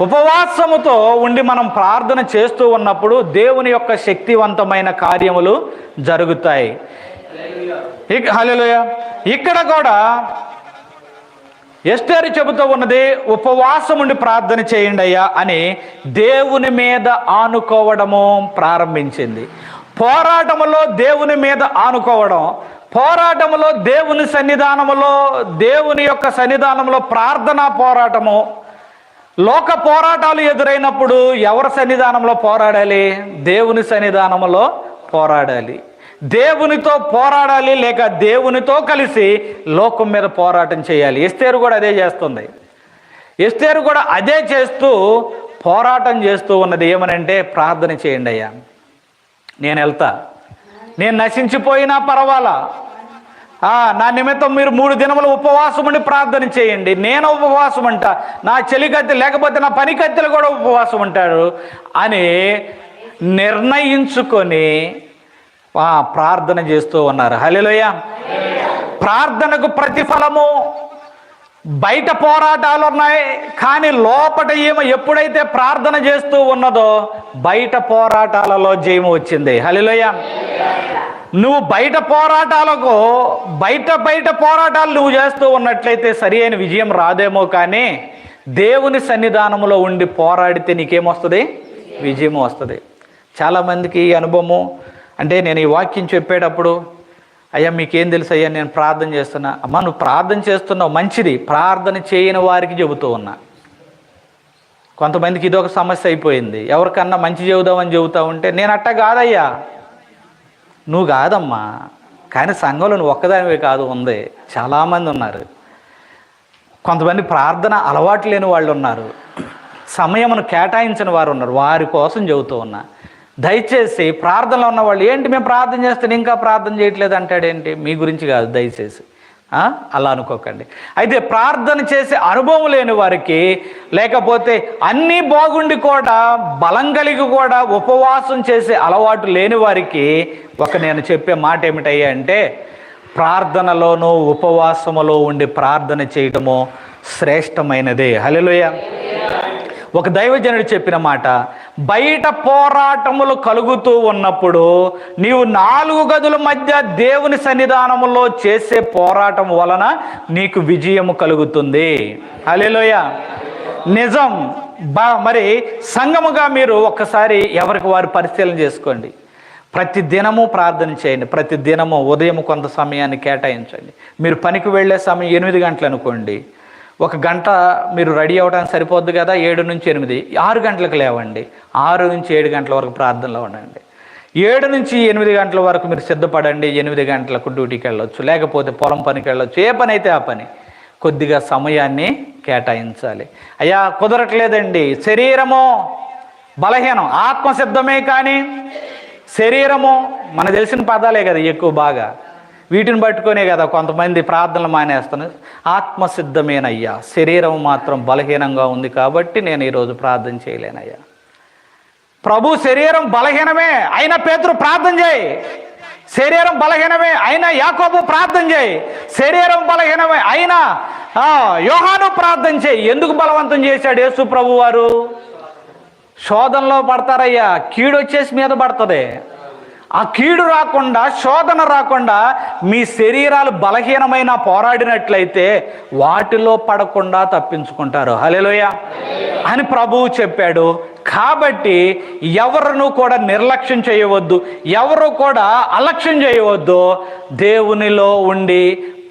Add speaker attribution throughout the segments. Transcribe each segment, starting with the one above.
Speaker 1: ఉపవాసముతో ఉండి మనం ప్రార్థన చేస్తూ ఉన్నప్పుడు దేవుని యొక్క శక్తివంతమైన కార్యములు జరుగుతాయి. హలోయ ఇక్కడ కూడా ఎస్టేరు చెబుతూ ఉన్నది ఉపవాసం ఉండి ప్రార్థన చేయండి అయ్యా అని దేవుని మీద ఆనుకోవడము ప్రారంభించింది. పోరాటములో దేవుని మీద ఆనుకోవడం పోరాటములో దేవుని సన్నిధానములో దేవుని యొక్క సన్నిధానంలో ప్రార్థనా పోరాటము లోక పోరాటాలు ఎదురైనప్పుడు ఎవరి సన్నిధానంలో పోరాడాలి? దేవుని సన్నిధానంలో పోరాడాలి. దేవునితో పోరాడాలి లేక దేవునితో కలిసి లోకం మీద పోరాటం చేయాలి. ఎస్తేరు కూడా అదే చేస్తుంది. ఎస్తేరు కూడా అదే చేస్తూ పోరాటం చేస్తూ ఉన్నది ఏమనంటే ప్రార్థన చేయండి అయ్యా. నేను వెళ్తా. నేను నశించిపోయినా పర్వాలా? నా నిమిత్తం మీరు మూడు దినములు ఉపవాసం ఉండి ప్రార్థన చేయండి. నేను ఉపవాసం అంట నా చెలికత్తి లేకపోతే నా పనికత్తెలు కూడా ఉపవాసం ఉంటాడు అని నిర్ణయించుకొని ప్రార్థన చేస్తూ ఉన్నారు. హలోయ ప్రార్థనకు ప్రతిఫలము బయట పోరాటాలు ఉన్నాయి కానీ లోపట ఈమె ఎప్పుడైతే ప్రార్థన చేస్తూ ఉన్నదో బయట పోరాటాలలో జయము వచ్చింది. హలిలోయ నువ్వు బయట పోరాటాలకు బయట బయట పోరాటాలు నువ్వు చేస్తూ ఉన్నట్లయితే సరి అయిన విజయం రాదేమో కానీ దేవుని సన్నిధానంలో ఉండి పోరాడితే నీకేమొస్తుంది? విజయం వస్తుంది. చాలామందికి ఈ అనుభవము అంటే నేను ఈ వాక్యం చెప్పేటప్పుడు అయ్యా మీకేం తెలుసు అయ్యా నేను ప్రార్థన చేస్తున్నా. అమ్మా నువ్వు ప్రార్థన చేస్తున్నావు మంచిది. ప్రార్థన చేయని వారికి చెబుతూ ఉన్నా. కొంతమందికి ఇదొక సమస్య అయిపోయింది. ఎవరికన్నా మంచి చెబుదామని చెబుతా ఉంటే నేను అట్ట కాదయ్యా. నువ్వు కాదమ్మా. కానీ సంఘంలో నువ్వు ఒక్కదానివే కాదు ఉంది. చాలామంది ఉన్నారు. కొంతమంది ప్రార్థన అలవాటు లేని వాళ్ళు ఉన్నారు. సమయమును కేటాయించిన వారు ఉన్నారు. వారి కోసం చెబుతూ ఉన్నా. దయచేసి ప్రార్థనలో ఉన్న వాళ్ళు ఏంటి మేము ప్రార్థన చేస్తే ఇంకా ప్రార్థన చేయట్లేదు? అంటాడేంటి మీ గురించి కాదు దయచేసి. అలా అనుకోకండి. అయితే ప్రార్థన చేసే అనుభవం లేని వారికి లేకపోతే అన్నీ బాగుండి కూడా బలం కలిగి కూడా ఉపవాసం చేసే అలవాటు లేని వారికి ఒక నేను చెప్పే మాట ఏమిటయ్యా అంటే ప్రార్థనలోనూ ఉపవాసములో ఉండి ప్రార్థన చేయటము శ్రేష్టమైనదే. హలోయ ఒక దైవజనుడు చెప్పిన మాట బయట పోరాటములు కలుగుతూ ఉన్నప్పుడు నీవు నాలుగు గదుల మధ్య దేవుని సన్నిధానములో చేసే పోరాటం వలన నీకు విజయము కలుగుతుంది. హలోయ నిజం. బా మరి సంగముగా మీరు ఒక్కసారి ఎవరికి వారు పరిశీలన చేసుకోండి. ప్రతి దినము ప్రార్థన చేయండి. ప్రతి దినము ఉదయం కొంత సమయాన్ని కేటాయించండి. మీరు పనికి వెళ్ళే సమయం ఎనిమిది గంటలు అనుకోండి. ఒక గంట మీరు రెడీ అవ్వడానికి సరిపోద్ది కదా ఏడు నుంచి ఎనిమిది. ఆరు గంటలకు లేవండి. ఆరు నుంచి ఏడు గంటల వరకు ప్రార్థనలో ఉండండి. ఏడు నుంచి ఎనిమిది గంటల వరకు మీరు సిద్ధపడండి. ఎనిమిది గంటలకు డ్యూటీకి వెళ్ళొచ్చు. లేకపోతే పొలం పనికి వెళ్ళొచ్చు. ఏ పని అయితే ఆ పని. కొద్దిగా సమయాన్ని కేటాయించాలి. అయ్యా కుదరట్లేదండి. శరీరము బలహీనం. ఆత్మ సిద్ధమే కానీ శరీరము మనకు తెలిసిన పదాలే కదా ఎక్కువ బాగా. వీటిని పట్టుకునే కదా కొంతమంది ప్రార్థనలు మానేస్తున్నారు. ఆత్మసిద్ధమేనయ్యా. శరీరం మాత్రం బలహీనంగా ఉంది కాబట్టి నేను ఈరోజు ప్రార్థన చేయలేనయ్యా. ప్రభు శరీరం బలహీనమే అయినా పేతురు ప్రార్థన చేయి. శరీరం బలహీనమే అయినా యాకోబు ప్రార్థన చేయి. శరీరం బలహీనమే అయినా యోహాను ప్రార్థన చేయి. ఎందుకు బలవంతం చేశాడు యేసు ప్రభు వారు? శోధనలో పడతారయ్యా. కీడొచ్చేసి మీద పడుతుంది. ఆ కీడు రాకుండా శోధన రాకుండా మీ శరీరాలు బలహీనమైన పోరాడినట్లయితే వాటిలో పడకుండా తప్పించుకుంటారు. హలేలోయ అని ప్రభువు చెప్పాడు. కాబట్టి ఎవరును కూడా నిర్లక్ష్యం చేయవద్దు ఎవరు కూడా అలక్ష్యం చేయవద్దు. దేవునిలో ఉండి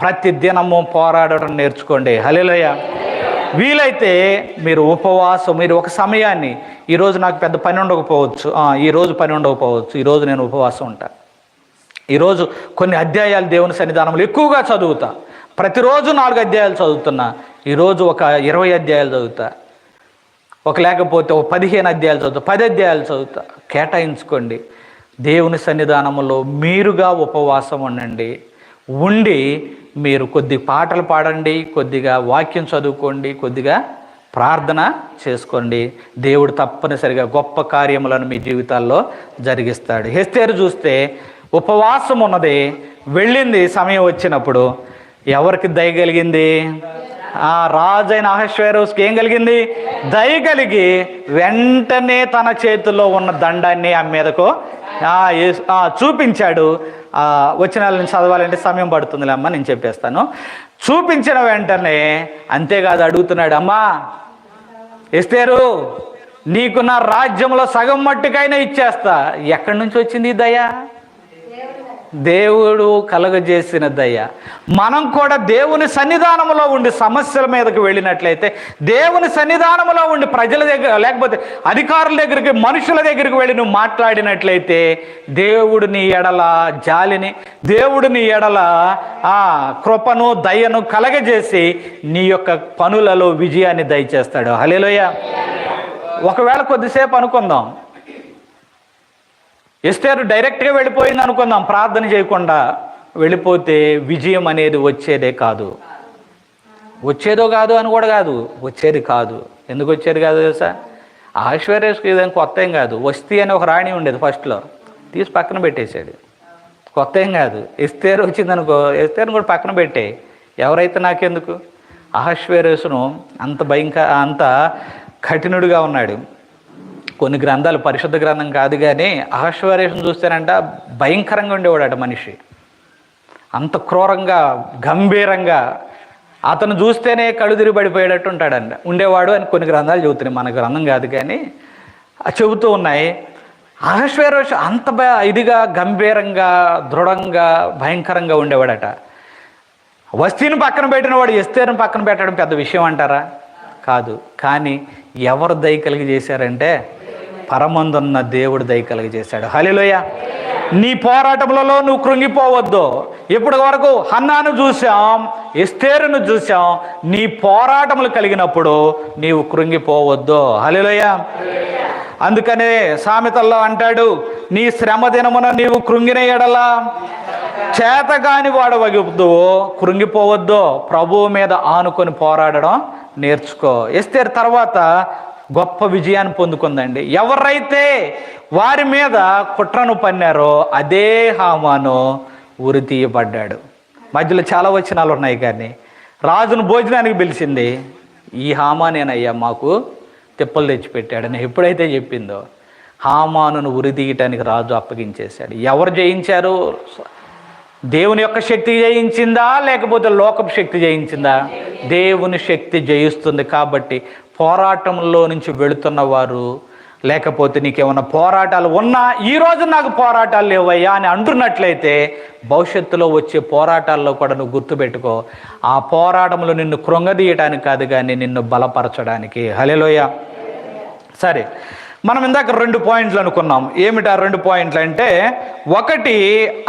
Speaker 1: ప్రతి దినము పోరాడటం నేర్చుకోండి. హలేలోయ వీలైతే మీరు ఉపవాసం మీరు ఒక సమయాన్ని ఈరోజు నాకు పెద్ద పని ఉండకపోవచ్చు. ఈరోజు పని ఉండకపోవచ్చు. ఈరోజు నేను ఉపవాసం ఉంటా. ఈరోజు కొన్ని అధ్యాయాలు దేవుని సన్నిధానంలో ఎక్కువగా చదువుతా. ప్రతిరోజు నాలుగు అధ్యాయాలు చదువుతున్నా. ఈరోజు ఒక ఇరవై అధ్యాయాలు చదువుతా. ఒక లేకపోతే ఒక పదిహేను అధ్యాయాలు చదువుతా. పది అధ్యాయాలు చదువుతా. కేటాయించుకోండి. దేవుని సన్నిధానంలో మీరుగా ఉపవాసం ఉండండి. ఉండి మీరు కొద్ది పాటలు పాడండి కొద్దిగా వాక్యం చదువుకోండి కొద్దిగా ప్రార్థన చేసుకోండి. దేవుడు తప్పనిసరిగా గొప్ప కార్యములను మీ జీవితాల్లో జరిగిస్తాడు. హెస్తేరు చూస్తే ఉపవాసం ఉన్నది వెళ్ళింది సమయం వచ్చినప్పుడు ఎవరికి దయ కలిగింది? ఆ రాజైన అహశ్వేరోస్కి ఏం కలిగింది? దయ కలిగి వెంటనే తన చేతిలో ఉన్న దండాన్ని ఆ మీదకు చూపించాడు. వచ్చిన వాళ్ళని చదవాలంటే సమయం పడుతుందిలే అమ్మ నేను చెప్పేస్తాను. చూపించిన వెంటనే అంతేకాదు అడుగుతున్నాడు అమ్మా ఎస్తేరు నీకు నా రాజ్యంలో సగం మట్టుకైనా ఇచ్చేస్తా. ఎక్కడి నుంచి వచ్చింది దయ? దేవుడు కలగజేసిన దయ. మనం కూడా దేవుని సన్నిధానంలో ఉండి సమస్యల మీదకి వెళ్ళినట్లయితే దేవుని సన్నిధానంలో ఉండి ప్రజల దగ్గర లేకపోతే అధికారుల దగ్గరికి మనుషుల దగ్గరికి వెళ్ళి నువ్వు మాట్లాడినట్లయితే దేవుడు నీ ఎడల జాలిని దేవుడు నీ ఎడల ఆ కృపను దయను కలగజేసి నీ యొక్క పనులలో విజయాన్ని దయచేస్తాడు. హలేలోయ ఒకవేళ కొద్దిసేపు అనుకుందాం. ఎస్తేరు డైరెక్ట్గా వెళ్ళిపోయింది అనుకుందాం. ప్రార్థన చేయకుండా వెళ్ళిపోతే విజయం అనేది వచ్చేదే కాదు. వచ్చేదో కాదు అని కూడా కాదు. వచ్చేది కాదు. ఎందుకు వచ్చేది కాదు తెలుసా? ఐశ్వర్యస్కి ఇదేం కొత్త ఏం కాదు. వస్తీ అని ఒక రాణి ఉండేది ఫస్ట్లో. తీసి పక్కన పెట్టేశాడు. కొత్త ఏం కాదు. ఎస్తేరు వచ్చిందనుకో ఎస్తేరుని కూడా పక్కన పెట్టే. ఎవరైతే నాకెందుకు? అహశ్వేరసును అంత భయంకర అంత కఠినుడిగా ఉన్నాడు. కొన్ని గ్రంథాలు పరిశుద్ధ గ్రంథం కాదు కానీ అహశ్వరేషం చూస్తేనంట భయంకరంగా ఉండేవాడట మనిషి. అంత క్రూరంగా గంభీరంగా అతను చూస్తేనే కళ్ళు తిరిగిపడిపోయేటట్టు ఉంటాడంట. ఉండేవాడు అని కొన్ని గ్రంథాలు చెబుతున్నాయి. మన గ్రంథం కాదు కానీ చెబుతూ ఉన్నాయి. అహశ్వరోష్ అంత ఇదిగా గంభీరంగా దృఢంగా భయంకరంగా ఉండేవాడట. వస్తీని పక్కన పెట్టిన వాడు పక్కన పెట్టడం పెద్ద విషయం అంటారా? కాదు. కానీ ఎవరు దయ కలిగి చేశారంటే పరమందున్న దేవుడు దయ కలిగజేశాడు. హలిలోయ నీ పోరాటములలో నువ్వు కృంగిపోవద్దు. ఇప్పటి వరకు హన్నాను చూసాం ఎస్తేరును చూసాం నీ పోరాటములు కలిగినప్పుడు నీవు కృంగిపోవద్దు. హలిలోయ అందుకనే సామెతల్లో అంటాడు నీ శ్రమ దినమున నీవు కృంగిన ఎడలా చేతగాని వాడవద్దు కృంగిపోవద్దు. ప్రభువు మీద ఆనుకొని పోరాడడం నేర్చుకో. ఎస్తేర్ తర్వాత గొప్ప విజయాన్ని పొందుకుందండి. ఎవరైతే వారి మీద కుట్రను పన్నారో అదే హామాను ఉరి తీయబడ్డాడు. మధ్యలో చాలా వచనాలు ఉన్నాయి కానీ రాజును భోజనానికి పిలిచింది ఈ హామానేనయ్యా మాకు తిప్పలు తెచ్చిపెట్టాడని ఎప్పుడైతే చెప్పిందో హామానును ఉరి తీయటానికి రాజు అప్పగించేశాడు. ఎవరు జయించారు? దేవుని యొక్క శక్తి జయించిందా? లేకపోతే లోకపు శక్తి జయించిందా? దేవుని శక్తి జయిస్తుంది కాబట్టి పోరాటంలో నుంచి వెళుతున్న వారు లేకపోతే నీకేమైనా పోరాటాలు ఉన్నా ఈ రోజు నాకు పోరాటాలు లేవయ్యా అని అంటున్నట్లయితే భవిష్యత్తులో వచ్చే పోరాటాల్లో కూడా నువ్వు గుర్తుపెట్టుకో. ఆ పోరాటంలో నిన్ను కృంగదీయటానికి కాదు కానీ నిన్ను బలపరచడానికి. హలేలోయ సరే. మనం ఇందాక రెండు పాయింట్లు అనుకున్నాం. ఏమిటి ఆ రెండు పాయింట్లు అంటే ఒకటి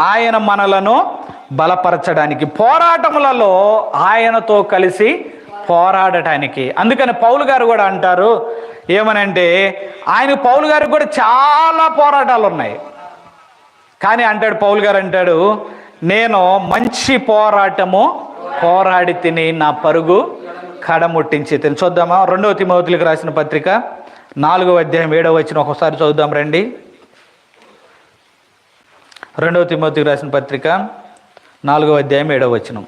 Speaker 1: ఆయన మనలను బలపరచడానికి పోరాటములలో ఆయనతో కలిసి పోరాడటానికి. అందుకని పౌలు గారు కూడా అంటారు ఏమనంటే ఆయన పౌలు గారికి కూడా చాలా పోరాటాలు ఉన్నాయి. కానీ అంటాడు పౌలు గారు అంటాడు నేను మంచి పోరాటము పోరాడి తిని నా పరుగు కడముట్టించి తిని. చూద్దామా రెండవ తిమోతులకు రాసిన పత్రిక. నాలుగవ అధ్యాయం ఏడవ వచ్చిన ఒకసారి చదువుదాం రండి. రెండవ తిమ్మతికి రాసిన పత్రిక నాలుగవ అధ్యాయం ఏడవ వచ్చినం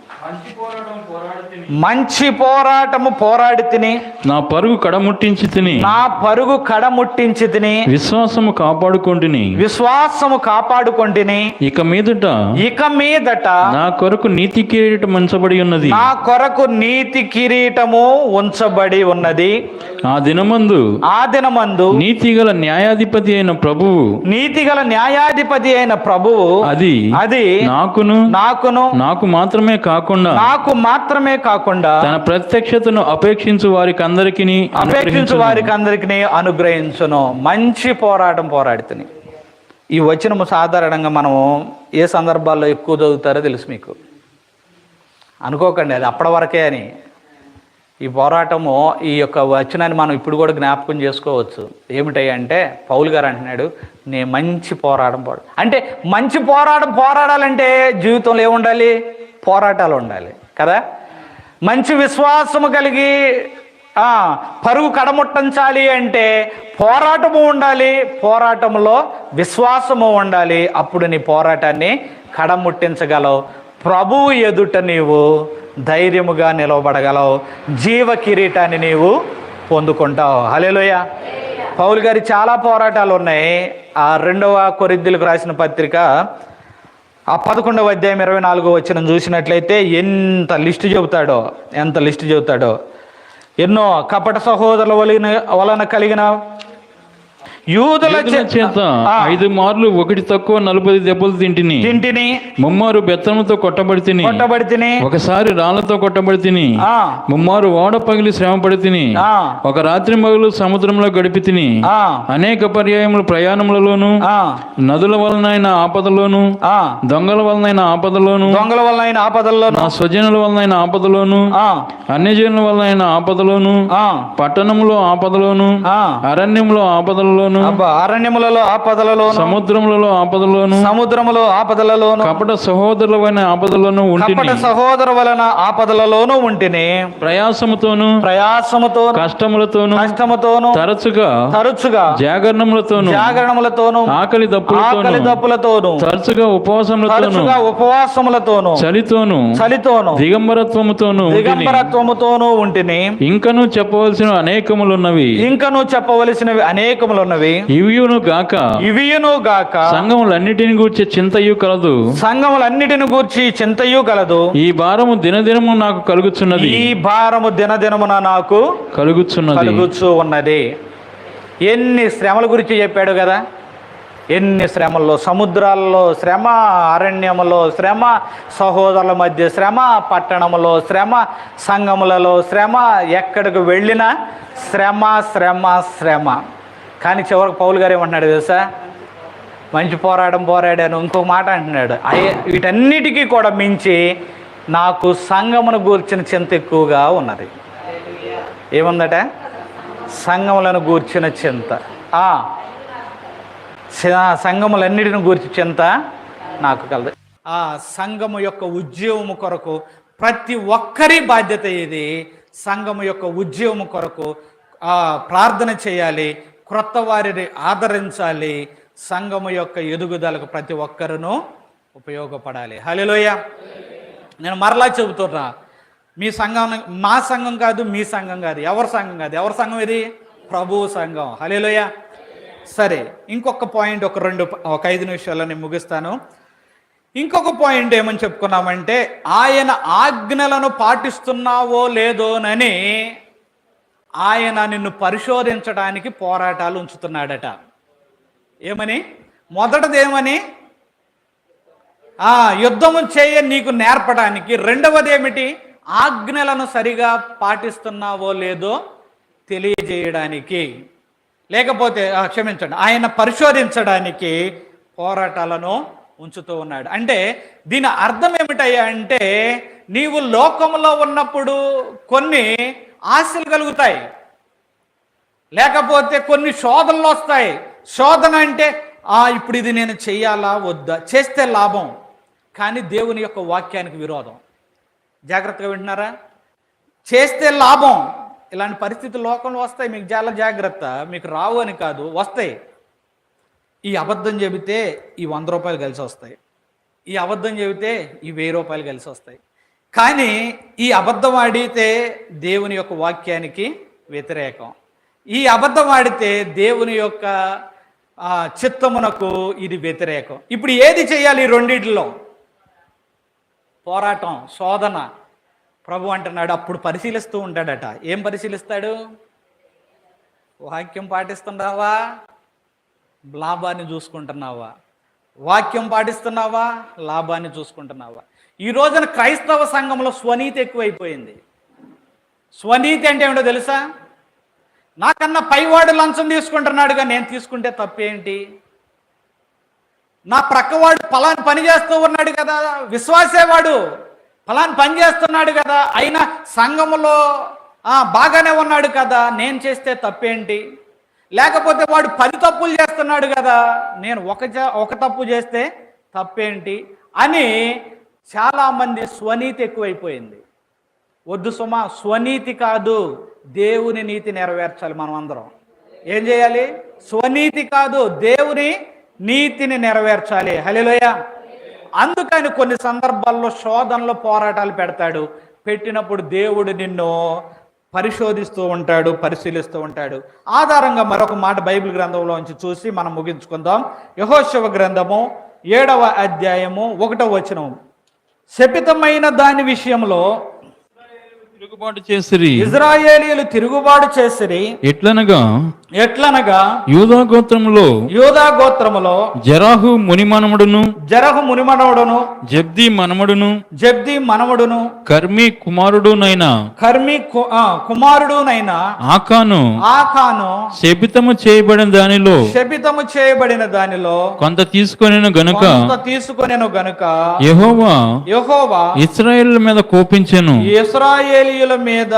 Speaker 1: మంచి పోరాటము పోరాడి తిని
Speaker 2: నా పరుగు కడముట్టించి తిని
Speaker 1: నా పరుగు కడముట్టించి తిని
Speaker 2: విశ్వాసము కాపాడుకొంటిని
Speaker 1: విశ్వాసము కాపాడుకొంటిని
Speaker 2: ఇక మీదట
Speaker 1: ఇక మీదట
Speaker 2: నా కొరకు నీతి కిరీటం ఉంచబడి ఉన్నది.
Speaker 1: నా కొరకు నీతి కిరీటము ఉంచబడి ఉన్నది.
Speaker 2: ఆ దినమందు
Speaker 1: ఆ దినమందు
Speaker 2: నీతి గల న్యాయాధిపతి అయిన ప్రభువు
Speaker 1: నీతిగల న్యాయాధిపతి అయిన ప్రభువు
Speaker 2: అది
Speaker 1: అది
Speaker 2: నాకును
Speaker 1: నాకును
Speaker 2: నాకు మాత్రమే కాకుండా
Speaker 1: నాకు మాత్రమే కాకుండా
Speaker 2: తన ప్రత్యక్షతను అపేక్షించు వారికి అందరికి
Speaker 1: అపేక్షించు వారికి అందరికి అనుగ్రహించును. మంచి పోరాటం పోరాడుతుని. ఈ వచనము సాధారణంగా మనము ఏ సందర్భాల్లో ఎక్కువ చదువుతారో తెలుసు మీకు. అనుకోకండి అది అప్పటి వరకే అని. ఈ పోరాటము ఈ యొక్క వచనాన్ని మనం ఇప్పుడు కూడా జ్ఞాపకం చేసుకోవచ్చు. ఏమిటాయి అంటే పౌలు గారు అంటున్నాడు నేను మంచి పోరాటం పోరా అంటే మంచి పోరాటం పోరాడాలంటే జీవితంలో ఏముండాలి? పోరాటాలు ఉండాలి. కదా? మంచి విశ్వాసము కలిగి పరుగు కడముట్టించాలి అంటే పోరాటము ఉండాలి పోరాటంలో విశ్వాసము ఉండాలి. అప్పుడు నీ పోరాటాన్ని కడముట్టించగలవు. ప్రభువు ఎదుట నీవు ధైర్యముగా నిలవబడగలవు. జీవ కిరీటాన్ని నీవు పొందుకుంటావు. హలేలోయ పౌలు గారి చాలా పోరాటాలు ఉన్నాయి. ఆ రెండవ కొరిద్దులకు రాసిన పత్రిక ఆ పదకొండవ అధ్యాయం ఇరవై నాలుగో వచ్చిన చూసినట్లయితే ఎంత లిస్టు చెబుతాడో ఎంత లిస్టు చెబుతాడో. ఎన్నో కపట సహోదరుల వలన వలన కలిగిన యూదుల
Speaker 2: చేత ఐదు మార్లు ఒకటి తక్కువ నలభై దెబ్బలు తింటిని.
Speaker 1: తింటిని.
Speaker 2: ముమ్మారు బెత్తముతో కొట్టబడి తిని.
Speaker 1: కొట్టబడి తిని
Speaker 2: ఒకసారి రాళ్ళతో కొట్టబడి తిని.
Speaker 1: ఆ,
Speaker 2: ముమ్మారు ఓడ పగిలి శ్రమ పడి తిని.
Speaker 1: ఆ,
Speaker 2: ఒక రాత్రి మగులు సముద్రంలో గడిపి తిని.
Speaker 1: ఆ,
Speaker 2: అనేక పర్యాయములు ప్రయాణములలోను
Speaker 1: ఆ,
Speaker 2: నదుల వలనైన ఆపదలోను
Speaker 1: ఆ.
Speaker 2: దొంగల వలనైన ఆపదలోను
Speaker 1: దొంగల వల్ల అయిన ఆపదల్లోను
Speaker 2: నా స్వజనుల వలనైన ఆపదలోను
Speaker 1: ఆ,
Speaker 2: అన్యజనుల వలనైన ఆపదలోను
Speaker 1: ఆ,
Speaker 2: పట్టణములో ఆపదలోను
Speaker 1: ఆ.
Speaker 2: అరణ్యములో ఆపదలలోను
Speaker 1: అరణ్యములలో ఆపదలలోను
Speaker 2: సముద్రములలో ఆపదలోను
Speaker 1: సముద్రములో ఆపదలలోను
Speaker 2: కపట సహోదరులమైన ఆపదలోను
Speaker 1: కపట సహోదరు వలన ఆపదలలోను ఉంటిని.
Speaker 2: ప్రయాసముతోను
Speaker 1: ప్రయాసముతోను
Speaker 2: కష్టములతోను
Speaker 1: కష్టముతోను
Speaker 2: తరచుగా
Speaker 1: తరచుగా
Speaker 2: జాగరణములతోను
Speaker 1: జాగరణములతోను
Speaker 2: ఆకలి దప్పులతోను
Speaker 1: ఆకలి దప్పులతోను
Speaker 2: తరచుగా ఉపవాసములతోను
Speaker 1: తరచుగా ఉపవాసములతోను
Speaker 2: చలితోను
Speaker 1: చలితోను
Speaker 2: దిగంబరత్వముతోను
Speaker 1: దిగంబరత్వముతోను ఉంటిని.
Speaker 2: ఇంకను చెప్పవలసిన అనేకములున్నవి.
Speaker 1: ఇంకను చెప్పవలసినవి అనేకములున్నవి.
Speaker 2: ఇవియును గాక.
Speaker 1: ఇవియును గాక.
Speaker 2: సంఘములన్నిటిని గూర్చి చింతయు కలదు.
Speaker 1: సంఘములన్నిటిని గూర్చి చింతయు గలదు
Speaker 2: ఈ భారము దినదినము నాకు కలుగుచున్నది.
Speaker 1: ఈ భారము దినదినమున నాకు
Speaker 2: కలుగుచున్నది.
Speaker 1: కలుగుచూ ఉన్నది. ఎన్ని శ్రమల గురించి చెప్పాడు కదా? ఎన్ని శ్రమల్లో? సముద్రాల్లో శ్రమ అరణ్యములో శ్రమ సహోదరుల మధ్య శ్రమ పట్టణములో శ్రమ సంఘములలో శ్రమ ఎక్కడికి వెళ్ళినా శ్రమ శ్రమ శ్రమ. కానీ చివరికి పౌలు గారు ఏమంటున్నాడు తెలుసా? మంచి పోరాటం పోరాడాను ఇంకో మాట అంటున్నాడు. అయ్యే వీటన్నిటికీ కూడా మించి నాకు సంఘమును గూర్చిన చింత ఎక్కువగా ఉన్నది. ఏముందట? సంఘములను గూర్చిన చింత. సంఘములన్నిటిని గూర్చి చింత నాకు కలదు. ఆ సంఘము యొక్క ఉద్యోగము కొరకు ప్రతి ఒక్కరి బాధ్యత ఇది సంఘము యొక్క ఉద్యోగము కొరకు ప్రార్థన చేయాలి క్రొత్త వారిని ఆదరించాలి. సంఘము యొక్క ఎదుగుదలకు ప్రతి ఒక్కరును ఉపయోగపడాలి. హలోయ నేను మరలా చెబుతున్నా మీ సంఘం మా సంఘం కాదు మీ సంఘం కాదు ఎవరి సంఘం కాదు ఎవరి సంఘం ఇది? ప్రభు సంఘం. హలేలోయ సరే ఇంకొక పాయింట్ ఒక రెండు ఒక ఐదు నిమిషాల్లో నేను ముగిస్తాను. ఇంకొక పాయింట్ ఏమని చెప్పుకున్నామంటే ఆయన ఆజ్ఞలను పాటిస్తున్నావో లేదోనని ఆయన నిన్ను పరిశోధించడానికి పోరాటాలు ఉంచుతున్నాడట. ఏమని? మొదటిది ఏమని ఆ యుద్ధము చేయ నీకు నేర్పడానికి రెండవది ఏమిటి ఆజ్ఞలను సరిగా పాటిస్తున్నావో లేదో తెలియజేయడానికి. లేకపోతే క్షమించండి. ఆయన పరిశోధించడానికి పోరాటాలను ఉంచుతూ ఉన్నాడు. అంటే దీని అర్థం ఏమిటయ్యా అంటే నీవు లోకంలో ఉన్నప్పుడు కొన్ని ఆశలు కలుగుతాయి. లేకపోతే కొన్ని శోధనలు వస్తాయి. శోధన అంటే ఆ ఇప్పుడు ఇది నేను చేయాలా వద్దా? చేస్తే లాభం. కానీ దేవుని యొక్క వాక్యానికి విరోధం. జాగ్రత్తగా వింటున్నారా? చేస్తే లాభం. ఇలాంటి పరిస్థితులు లోకంలో వస్తాయి. మీకు చాలా జాగ్రత్త. మీకు రావు అని కాదు. వస్తాయి. ఈ అబద్ధం చెబితే ఈ వంద రూపాయలు కలిసి వస్తాయి. ఈ అబద్ధం చెబితే ఈ వెయ్యి రూపాయలు కలిసి వస్తాయి. కానీ ఈ అబద్ధం ఆడితే దేవుని యొక్క వాక్యానికి వ్యతిరేకం. ఈ అబద్ధం ఆడితే దేవుని యొక్క చిత్తమునకు ఇది వ్యతిరేకం. ఇప్పుడు ఏది చేయాలి ఈ పోరాటం శోధన. ప్రభు అంటున్నాడు అప్పుడు పరిశీలిస్తూ ఉంటాడట. ఏం పరిశీలిస్తాడు? వాక్యం పాటిస్తున్నావా లాభాన్ని చూసుకుంటున్నావా? వాక్యం పాటిస్తున్నావా? లాభాన్ని చూసుకుంటున్నావా? ఈ రోజున క్రైస్తవ సంఘంలో స్వనీతి ఎక్కువైపోయింది. స్వనీతి అంటే ఏమిటో తెలుసా? నాకన్నా పైవాడు లంచం తీసుకుంటున్నాడుగా నేను తీసుకుంటే తప్పేంటి? నా ప్రక్కవాడు పలాన్ పని చేస్తూ ఉన్నాడు కదా విశ్వాసేవాడు పలాన్ పని చేస్తున్నాడు కదా అయినా సంఘములో బాగానే ఉన్నాడు కదా నేను చేస్తే తప్పేంటి? లేకపోతే వాడు పది తప్పులు చేస్తున్నాడు కదా. నేను ఒక చ- ఒక తప్పు చేస్తే తప్పేంటి అని చాలామంది స్వనీతి ఎక్కువైపోయింది. వద్దు సుమా స్వనీతి కాదు దేవుని నీతి నెరవేర్చాలి మనం అందరం. ఏం చేయాలి? స్వనీతి కాదు దేవుని నీతిని నెరవేర్చాలి. హలిలోయ అందుకని కొన్ని సందర్భాల్లో శోధనలో పోరాటాలు పెడతాడు. పెట్టినప్పుడు దేవుడు నిన్ను పరిశోధిస్తూ ఉంటాడు పరిశీలిస్తూ ఉంటాడు. ఆధారంగా మరొక మాట బైబిల్ గ్రంథంలో నుంచి చూసి మనం ముగించుకుందాం. యహోశవ గ్రంథము ఏడవ అధ్యాయము ఒకటవ వచనం శపితమైన దాని విషయంలో
Speaker 2: తిరుగుబాటు చేసిరి.
Speaker 1: ఇజ్రాయేలీలు తిరుగుబాటు చేసిరి.
Speaker 2: ఎట్లనగా
Speaker 1: ఎట్లనగా?
Speaker 2: యూదా గోత్రములో
Speaker 1: యూదా గోత్రములో
Speaker 2: జరాహు మునిమనముడును
Speaker 1: జరహు మునిమనవుడును
Speaker 2: జబ్ది మనమడును
Speaker 1: జబ్ది మనవడును
Speaker 2: కర్మి కుమారుడునైన
Speaker 1: కర్మి కు- ఆ, కుమారుడునైన
Speaker 2: ఆకాను
Speaker 1: ఆకాను
Speaker 2: శపితము చేయబడిన దానిలో
Speaker 1: శపితము చేయబడిన దానిలో
Speaker 2: కొంత తీసుకొనిన గనుక
Speaker 1: కొంత తీసుకొనెను గనుక
Speaker 2: యెహోవా
Speaker 1: యెహోవా
Speaker 2: ఇస్రాయేల్ మీద కోపించెను.
Speaker 1: ఇస్రాయేలీయుల మీద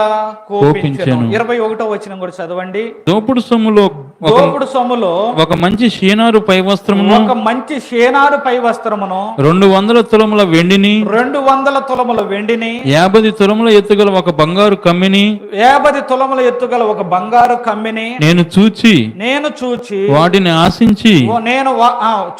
Speaker 1: కోపించెను.
Speaker 2: కోపించెను.
Speaker 1: ఇరవై ఒకటో వచ్చిన కూడా చదవండి.
Speaker 2: దోపుడు సొమ్ములో ఒక
Speaker 1: దోపుడు సొమ్ములో
Speaker 2: ఒక మంచి షీనారు పై వస్త్రమును
Speaker 1: ఒక మంచి షేనారు పై వస్త్రమును
Speaker 2: రెండు వందల తులముల వెండిని
Speaker 1: రెండు వందల తులముల వెండిని
Speaker 2: యాభై తులముల ఎత్తుగల ఒక బంగారు కమ్మిని
Speaker 1: యాభై తులముల ఎత్తుగల ఒక బంగారు కమ్మిని
Speaker 2: నేను చూచి
Speaker 1: నేను చూచి
Speaker 2: వాటిని ఆశించి
Speaker 1: నేను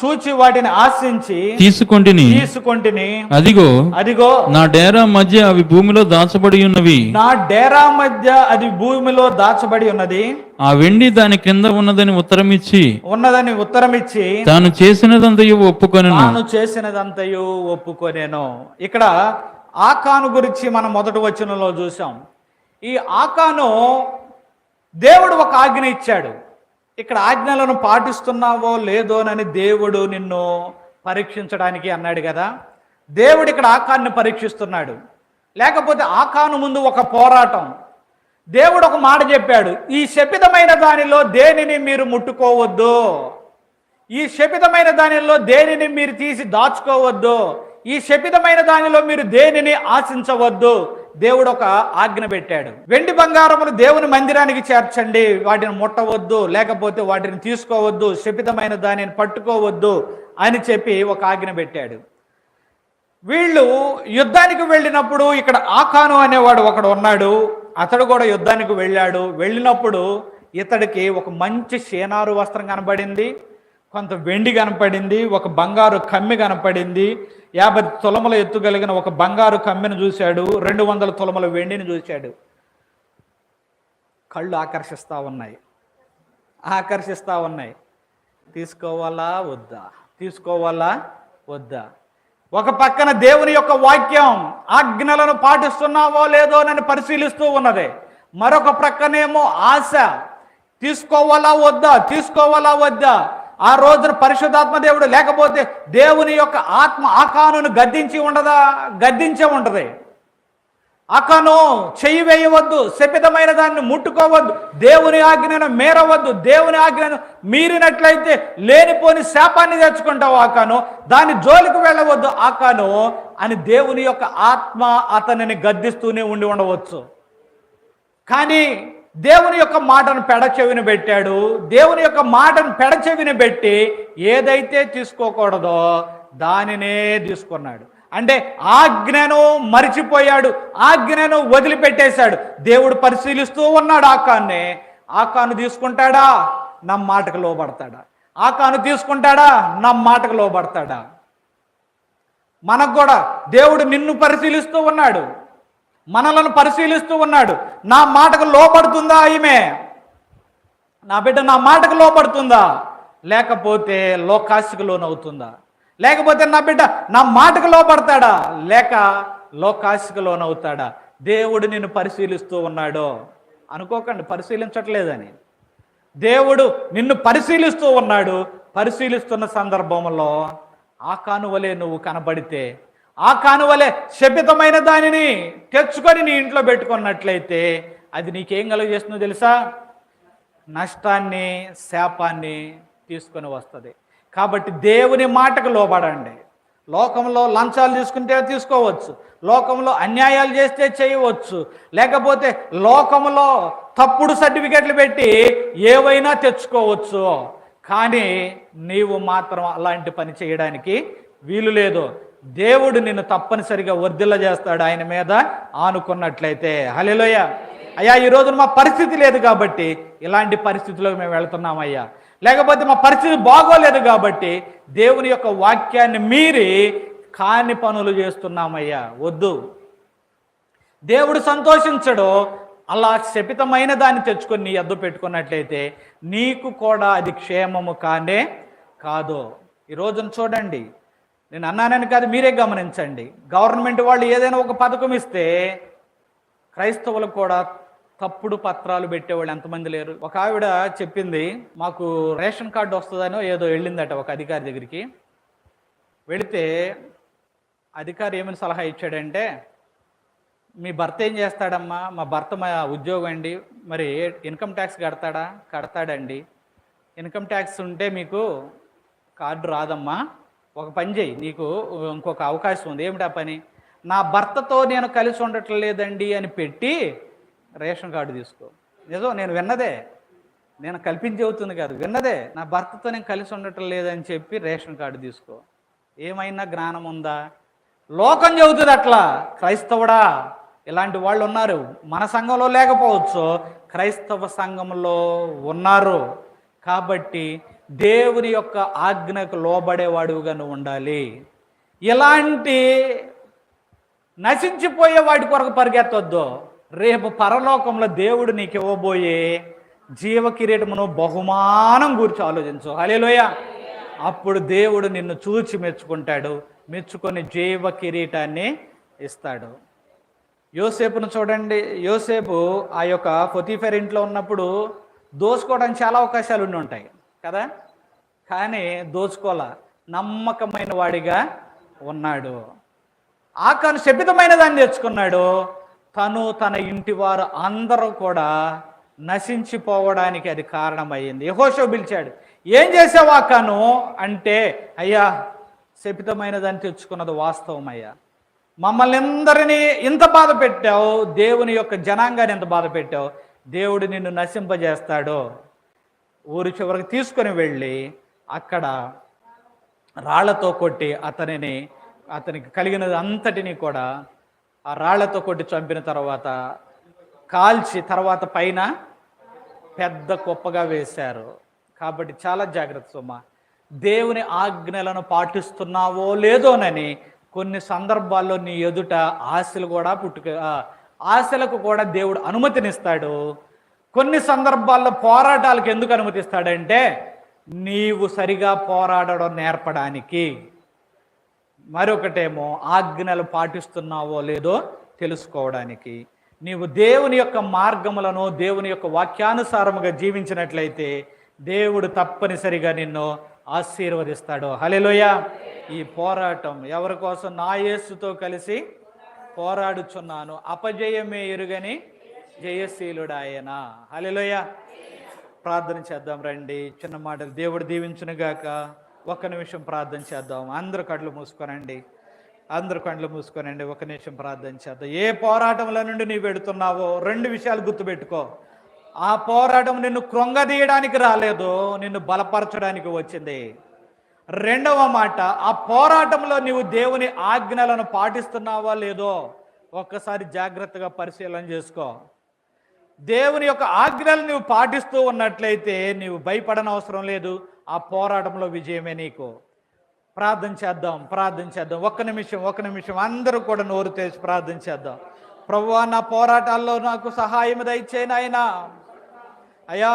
Speaker 1: చూచి వాటిని ఆశించి
Speaker 2: తీసుకొంటిని.
Speaker 1: తీసుకొంటిని.
Speaker 2: అదిగో
Speaker 1: అదిగో
Speaker 2: నా డేరా మధ్య అవి భూమిలో దాచబడి ఉన్నవి.
Speaker 1: నా డేరా మధ్య అది భూమిలో దాచబడి ఉన్నది.
Speaker 2: ఆ వెండి దాని క్రింద ఉన్నదని ఉత్తరమిచ్చి
Speaker 1: ఉన్నదని ఉత్తరమిచ్చి
Speaker 2: తాను చేసినదంతయు ఒప్పుకొనెను.
Speaker 1: తాను చేసినదంతయు ఒప్పుకొనేను. ఇక్కడ ఆకాను గురించి మనం మొదటి వచనంలో చూసాం ఈ ఆకాను దేవుడు ఒక ఆజ్ఞ ఇచ్చాడు. ఇక్కడ ఆజ్ఞలను పాటిస్తున్నావో లేదోనని దేవుడు నిన్ను పరీక్షించడానికి అన్నాడు కదా. దేవుడు ఇక్కడ ఆకాన్ని పరీక్షిస్తున్నాడు. లేకపోతే ఆకాను ముందు ఒక పోరాటం. దేవుడు ఒక మాట చెప్పాడు ఈ శపితమైన దానిలో దేనిని మీరు ముట్టుకోవద్దు. ఈ శపితమైన దానిలో దేనిని మీరు తీసి దాచుకోవద్దు. ఈ శపితమైన దానిలో మీరు దేనిని ఆశించవద్దు. దేవుడు ఒక ఆజ్ఞ పెట్టాడు. వెండి బంగారములు దేవుని మందిరానికి చేర్చండి. వాటిని ముట్టవద్దు లేకపోతే వాటిని తీసుకోవద్దు శపితమైన దానిని పట్టుకోవద్దు అని చెప్పి ఒక ఆజ్ఞ పెట్టాడు. వీళ్ళు యుద్ధానికి వెళ్ళినప్పుడు ఇక్కడ ఆకాను అనేవాడు ఒకడు ఉన్నాడు. అతడు కూడా యుద్ధానికి వెళ్ళాడు. వెళ్ళినప్పుడు ఇతడికి ఒక మంచి సేనారు వస్త్రం కనపడింది. కొంత వెండి కనపడింది. ఒక బంగారు కమ్మి కనపడింది. యాభై తులముల ఎత్తుగలిగిన ఒక బంగారు కమ్మిని చూశాడు. రెండు వందల తులముల వెండిని చూశాడు. కళ్ళు ఆకర్షిస్తూ ఉన్నాయి. ఆకర్షిస్తూ ఉన్నాయి. తీసుకోవాలా? వద్దా? తీసుకోవాలా? వద్దా? ఒక పక్కన దేవుని యొక్క వాక్యం ఆజ్ఞలను పాటిస్తున్నావో లేదో నన్ను పరిశీలిస్తూ ఉన్నది. మరొక ప్రక్కనేమో ఆశ తీసుకోవాలా వద్దా తీసుకోవాలా వద్దా? ఆ రోజున పరిశుద్ధాత్మ దేవుడు లేకపోతే దేవుని యొక్క ఆత్మ ఆకానును గద్దించి ఉండదా? గద్దించే ఉండదు అకను చెయ్యి వేయవద్దు శపితమైన దాన్ని ముట్టుకోవద్దు దేవుని ఆజ్ఞను మేరవద్దు దేవుని ఆజ్ఞను మీరినట్లయితే లేనిపోని శాపాన్ని తెచ్చుకుంటావు ఆకాను దాని జోలికి వెళ్ళవద్దు ఆకాను అని దేవుని యొక్క ఆత్మ అతనిని గద్దిస్తూనే ఉండి ఉండవచ్చు. కానీ దేవుని యొక్క మాటను పెడచెవిని పెట్టాడు దేవుని యొక్క మాటను పెడచెవిని పెట్టి ఏదైతే తీసుకోకూడదో దానినే తీసుకున్నాడు. అంటే ఆజ్ఞను మరిచిపోయాడు ఆజ్ఞను వదిలిపెట్టేశాడు. దేవుడు పరిశీలిస్తూ ఉన్నాడు ఆకాన్ని. ఆకాను తీసుకుంటాడా? నా మాటకు లోబడతాడా? ఆకాను తీసుకుంటాడా? నా మాటకు లోబడతాడా? మనకు కూడా దేవుడు నిన్ను పరిశీలిస్తూ ఉన్నాడు. మనలను పరిశీలిస్తూ ఉన్నాడు. నా మాటకు లోపడుతుందా ఈమె? నా బిడ్డ నా మాటకు లోపడుతుందా లేకపోతే లోకాశికి లోనవుతుందా? లేకపోతే నా బిడ్డ నా మాటకు లోపడతాడా లేక లోకాశకు లోనవుతాడా? దేవుడు నిన్ను పరిశీలిస్తూ ఉన్నాడో? అనుకోకండి పరిశీలించట్లేదని. దేవుడు నిన్ను పరిశీలిస్తూ ఉన్నాడు. పరిశీలిస్తున్న సందర్భంలో ఆ కానువలే నువ్వు కనబడితే ఆ కానువలే శపితమైన దానిని తెచ్చుకొని నీ ఇంట్లో పెట్టుకున్నట్లయితే అది నీకేం కలుగజేస్తుందో తెలుసా? నష్టాన్ని శాపాన్ని తీసుకొని వస్తుంది. కాబట్టి దేవుని మాటకు లోబడండి. లోకంలో లంచాలు తీసుకుంటే తీసుకోవచ్చు. లోకంలో అన్యాయాలు చేస్తే చేయవచ్చు. లేకపోతే లోకంలో తప్పుడు సర్టిఫికెట్లు పెట్టి ఏవైనా తెచ్చుకోవచ్చు. కానీ నీవు మాత్రం అలాంటి పని చేయడానికి వీలు లేదు. దేవుడు నిన్ను తప్పనిసరిగా వర్ధిల్ల చేస్తాడు ఆయన మీద ఆనుకున్నట్లయితే. హలిలోయ అయ్యా ఈ రోజున మా పరిస్థితి లేదు కాబట్టి ఇలాంటి పరిస్థితిలోకి మేము వెళ్తున్నామయ్యా. లేకపోతే మా పరిస్థితి బాగోలేదు కాబట్టి దేవుని యొక్క వాక్యాన్ని మీరి కాని పనులు చేస్తున్నామయ్యా. వద్దు. దేవుడు సంతోషించడు. అలా శపితమైన దాన్ని తెచ్చుకొని నీ ఎద్దు పెట్టుకున్నట్లయితే నీకు కూడా అది క్షేమము కానే కాదు. ఈ రోజున చూడండి. నేను అన్నానని కాదు మీరే గమనించండి. గవర్నమెంట్ వాళ్ళు ఏదైనా ఒక పథకం ఇస్తే క్రైస్తవులకు కూడా తప్పుడు పత్రాలు పెట్టేవాళ్ళు ఎంతమంది లేరు. ఒక ఆవిడ చెప్పింది మాకు రేషన్ కార్డు వస్తుందనో ఏదో వెళ్ళిందట ఒక అధికారి దగ్గరికి. వెళితే అధికారి ఏమని సలహా ఇచ్చాడంటే మీ భర్త ఏం చేస్తాడమ్మా? మా భర్త మా ఉద్యోగం అండి. మరి ఇన్కమ్ ట్యాక్స్ కడతాడా? కడతాడండి. ఇన్కమ్ ట్యాక్స్ ఉంటే మీకు కార్డు రాదమ్మా. ఒక పని చేయి నీకు ఇంకొక అవకాశం ఉంది. ఏమిటా పని? నా భర్తతో నేను కలిసి ఉండటం లేదండి అని పెట్టి రేషన్ కార్డు తీసుకో. నిజం నేను విన్నదే. నేను కల్పించి అవుతుంది కాదు. విన్నదే. నా భర్తతో నేను కలిసి ఉండటం లేదని చెప్పి రేషన్ కార్డు తీసుకో. ఏమైనా జ్ఞానం ఉందా? లోకం చెబుతుంది అట్లా. క్రైస్తవుడా ఇలాంటి వాళ్ళు ఉన్నారు. మన సంఘంలో లేకపోవచ్చు. క్రైస్తవ సంఘంలో ఉన్నారు. కాబట్టి దేవుని యొక్క ఆజ్ఞకు లోబడేవాడుగా నువ్వు ఉండాలి. ఇలాంటి నశించిపోయే వాటి కొరకు పరిగెత్తొద్దు. రేపు పరలోకంలో దేవుడు నీకు ఇవ్వబోయే జీవ కిరీటమును బహుమానం గురించి ఆలోచించు. హలేలోయ అప్పుడు దేవుడు నిన్ను చూచి మెచ్చుకుంటాడు. మెచ్చుకొని జీవ కిరీటాన్ని ఇస్తాడు. యోసేపును చూడండి. యోసేపు ఆ యొక్క పొతిఫెర్ ఇంట్లో ఉన్నప్పుడు దోచుకోవడానికి చాలా అవకాశాలు ఉండి ఉంటాయి కదా? కానీ దోచుకోల నమ్మకమైన వాడిగా ఉన్నాడు. ఆకాను శపితమైన దాన్ని తెచ్చుకున్నాడు. తను తన ఇంటి వారు అందరూ కూడా నశించిపోవడానికి అది కారణమయ్యింది యహోషో పిలిచాడు ఏం చేసావా కను? అంటే అయ్యా శపితమైనదని తెచ్చుకున్నది వాస్తవం అయ్యా మమ్మల్ని అందరినీ ఇంత బాధ పెట్టావు దేవుని యొక్క జనాంగాన్ని ఎంత బాధ పెట్టావు దేవుడు నిన్ను నశింపజేస్తాడు. ఊరి చివరికి తీసుకొని వెళ్ళి అక్కడ రాళ్ళతో కొట్టి అతనిని అతనికి కలిగినది అంతటిని కూడా ఆ రాళ్ళతో కొట్టి చంపిన తర్వాత కాల్చి తర్వాత పైన పెద్ద కుప్పగా వేశారు. కాబట్టి చాలా జాగ్రత్త సుమ. దేవుని ఆజ్ఞలను పాటిస్తున్నావో లేదోనని కొన్ని సందర్భాల్లో నీ ఎదుట ఆశలు కూడా పుట్టుక ఆశలకు కూడా దేవుడు అనుమతినిస్తాడు. కొన్ని సందర్భాల్లో పోరాటాలకు ఎందుకు అనుమతిస్తాడంటే నీవు సరిగా పోరాడడం నేర్పడానికి. మరొకటేమో ఆజ్ఞలు పాటిస్తున్నావో లేదో తెలుసుకోవడానికి. నీవు దేవుని యొక్క మార్గములను దేవుని యొక్క వాక్యానుసారముగా జీవించినట్లయితే దేవుడు తప్పనిసరిగా నిన్ను ఆశీర్వదిస్తాడు. హలెలోయ ఈ పోరాటం ఎవరి కోసం? నా యేసుతో కలిసి పోరాడుచున్నాను. అపజయమే ఎరుగని జయశీలుడాయన. హలెలోయ ప్రార్థన చేద్దాం రండి. చిన్న మాటలు దేవుడు దీవించునుగాక. ఒక నిమిషం ప్రార్థన చేద్దాం. అందరు కళ్ళు మూసుకోనండి. అందరు కళ్ళు మూసుకోనండి. ఒక నిమిషం ప్రార్థన చేద్దాం. ఏ పోరాటంలో నుండి నీవు పెడుతున్నావో రెండు విషయాలు గుర్తుపెట్టుకో. ఆ పోరాటం నిన్ను కృంగదీయడానికి రాలేదు నిన్ను బలపరచడానికి వచ్చింది. రెండవ మాట ఆ పోరాటంలో నీవు దేవుని ఆజ్ఞలను పాటిస్తున్నావా లేదో ఒక్కసారి జాగ్రత్తగా పరిశీలన చేసుకో. దేవుని యొక్క ఆజ్ఞలు నువ్వు పాటిస్తూ ఉన్నట్లయితే నీవు భయపడనవసరం లేదు. ఆ పోరాటంలో విజయమే నీకు. ప్రార్థన చేద్దాం ప్రార్థన చేద్దాం. ఒక్క నిమిషం ఒక్క నిమిషం. అందరూ కూడా నోరు తెరిచి ప్రార్థన చేద్దాం. ప్రభువా నా పోరాటాల్లో నాకు సహాయం దయచే నాయనా. అయ్యా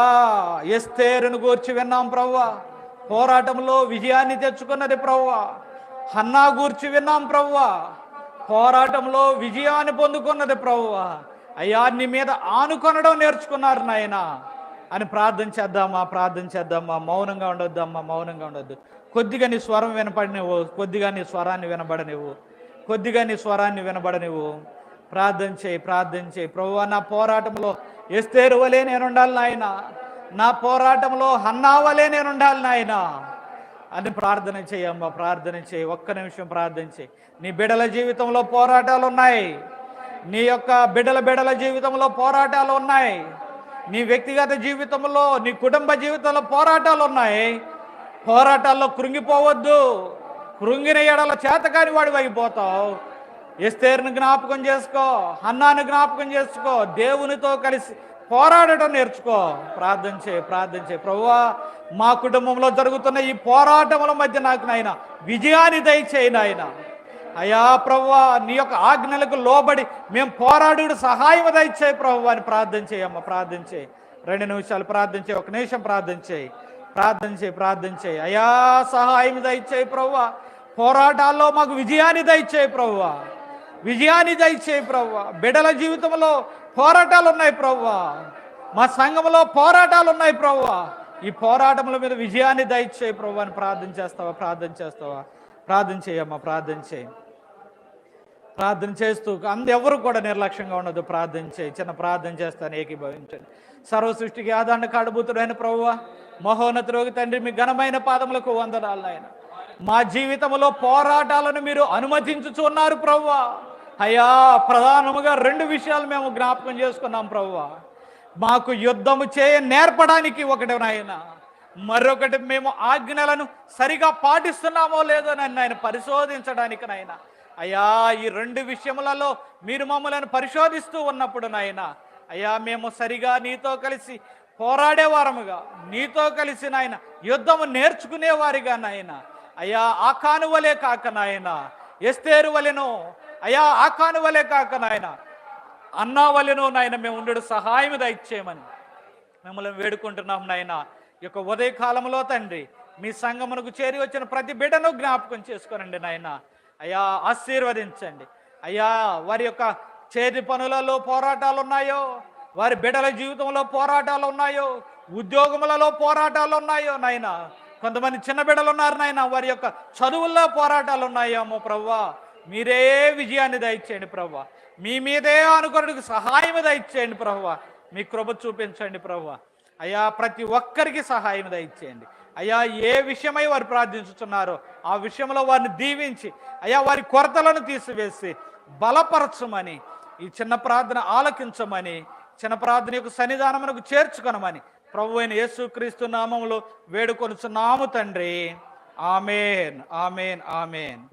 Speaker 1: ఎస్తేరును గూర్చి విన్నాం ప్రవ్వా. పోరాటంలో విజయాన్ని తెచ్చుకున్నది ప్రవ్వా. హన్నా గూర్చి విన్నాం ప్రవ్వా. పోరాటంలో విజయాన్ని పొందుకున్నది ప్రవ్వా. అయ్యా నీ మీద ఆనుకొనడం నేర్చుకున్నారు నాయన అని ప్రార్థన చేద్దామా ప్రార్థన చేద్దామా మౌనంగా ఉండొద్దమ్మా మౌనంగా ఉండొద్దు. కొద్దిగా నీ స్వరం వినపడినవు కొద్దిగా నీ స్వరాన్ని వినబడనివ్వు కొద్దిగా నీ స్వరాన్ని వినబడనివ్వు. ప్రార్థన చేయి ప్రార్థన చేయి. ప్రభు నా పోరాటంలో ఎస్తేరు వలే నేను ఉండాలి నాయన. నా పోరాటంలో హన్నావలే నేను ఉండాలి నాయన అని ప్రార్థన చేయమ్మా ప్రార్థన చేయి. ఒక్క నిమిషం ప్రార్థన చేయి. నీ బిడల జీవితంలో పోరాటాలు ఉన్నాయి నీ యొక్క బిడల బిడల జీవితంలో పోరాటాలు ఉన్నాయి. నీ వ్యక్తిగత జీవితంలో నీ కుటుంబ జీవితంలో పోరాటాలు ఉన్నాయి. పోరాటాల్లో కృంగిపోవద్దు. కృంగిన ఎడల చేతకాని వాడి అయిపోతావు. ఎస్తేరుని జ్ఞాపకం చేసుకో హన్నాను జ్ఞాపకం చేసుకో దేవునితో కలిసి పోరాడటం నేర్చుకో. ప్రార్థన చేయి ప్రార్థన చేయి. ప్రభువా మా కుటుంబంలో జరుగుతున్న ఈ పోరాటముల మధ్య నాకు నాయన విజయాన్ని దయచేయి నాయన. అయా ప్రవ్వా నీ యొక్క ఆజ్ఞలకు లోబడి మేము పోరాడు సహాయం దయచేయి ప్రభు అని ప్రార్థన చేయమ్మ ప్రార్థన చేయి. రెండు నిమిషాలు ప్రార్థన చేయి ఒక నిమిషం ప్రార్థన చేయి. ప్రార్థన చేయి ప్రార్థన చేయి. అయా సహాయం దయచేయి ప్రవ్వా పోరాటాల్లో మాకు విజయాన్ని దయచేయి ప్రవ్వా విజయాన్ని దయచేయి ప్రవ్వా. బిడల జీవితంలో పోరాటాలు ఉన్నాయి ప్రవ్వా మా సంఘంలో పోరాటాలు ఉన్నాయి ప్రవ్వా. ఈ పోరాటముల మీద విజయాన్ని దయచేయి ప్రభు అని ప్రార్థన చేస్తావా ప్రార్థన చేస్తావా? ప్రార్థన చేయమ్మా ప్రార్థన చేయి. ప్రార్థన చేస్తూ అందెవరు కూడా నిర్లక్ష్యంగా ఉండదు ప్రార్థన చేయి. చిన్న ప్రార్థన చేస్తాను ఏకీభవించండి. సర్వ సృష్టికి ఆదాన్ని కాడబూతుడైన ప్రభువ మహోన్నతులోకి తండ్రి మీ ఘనమైన పాదములకు వందనాలు నాయన. మా జీవితంలో పోరాటాలను మీరు అనుమతించుచున్నారు ప్రభువా. అయ్యా ప్రధానముగా రెండు విషయాలు మేము జ్ఞాపకం చేసుకున్నాం ప్రభువా. మాకు యుద్ధము చేయ నేర్పడానికి ఒకటి నాయన. మరొకటి మేము ఆజ్ఞలను సరిగా పాటిస్తున్నామో లేదో నన్ను ఆయన పరిశోధించడానికి నాయన. అయ్యా ఈ రెండు విషయములలో మీరు మమ్మల్ని పరిశోధిస్తూ ఉన్నప్పుడు నాయన అయ్యా మేము సరిగా నీతో కలిసి పోరాడేవారముగా నీతో కలిసి నాయన యుద్ధము నేర్చుకునేవారిగా నాయన. అయ్యా ఆ కానువలే కాక నాయన ఎస్తేరు వలెను అయ్యా ఆ కానువలే కాక నాయన అన్నా వలెను నాయన మేము ఉండడు సహాయం దయచేయమని మిమ్మల్ని వేడుకుంటున్నాం నాయన. ఈ యొక్క ఉదయకాలంలో తండ్రి మీ సంగమునకు చేరి వచ్చిన ప్రతి బిడ్డను జ్ఞాపకం చేసుకోనండి నాయన. అయ్యా ఆశీర్వదించండి. అయ్యా వారి యొక్క చేతి పనులలో పోరాటాలు ఉన్నాయో వారి బిడ్డల జీవితంలో పోరాటాలు ఉన్నాయో ఉద్యోగములలో పోరాటాలు ఉన్నాయో నాయన. కొంతమంది చిన్న బిడ్డలు ఉన్నారు నాయన వారి యొక్క చదువుల్లో పోరాటాలు ఉన్నాయేమో ప్రవ్వా. మీరే విజయాన్ని దయచేయండి ప్రవ్వా. మీ మీదే అనుకున్నకు సహాయం దయచేయండి ప్రవ్వా. మీ కృప చూపించండి ప్రవ్వా. అయ్యా ప్రతి ఒక్కరికి సహాయం దయచేయండి. అయ్యా ఏ విషయమై వారు ప్రార్థించుతున్నారో ఆ విషయంలో వారిని దీవించి అయ్యా వారి కొరతలను తీసివేసి బలపరచమని ఈ చిన్న ప్రార్థన ఆలకించమని చిన్న ప్రార్థన యొక్క సన్నిధానమునకు చేర్చుకొనమని ప్రభు అయిన యేసుక్రీస్తు నామంలో వేడుకొనుచున్నాము తండ్రి. Amen amen amen.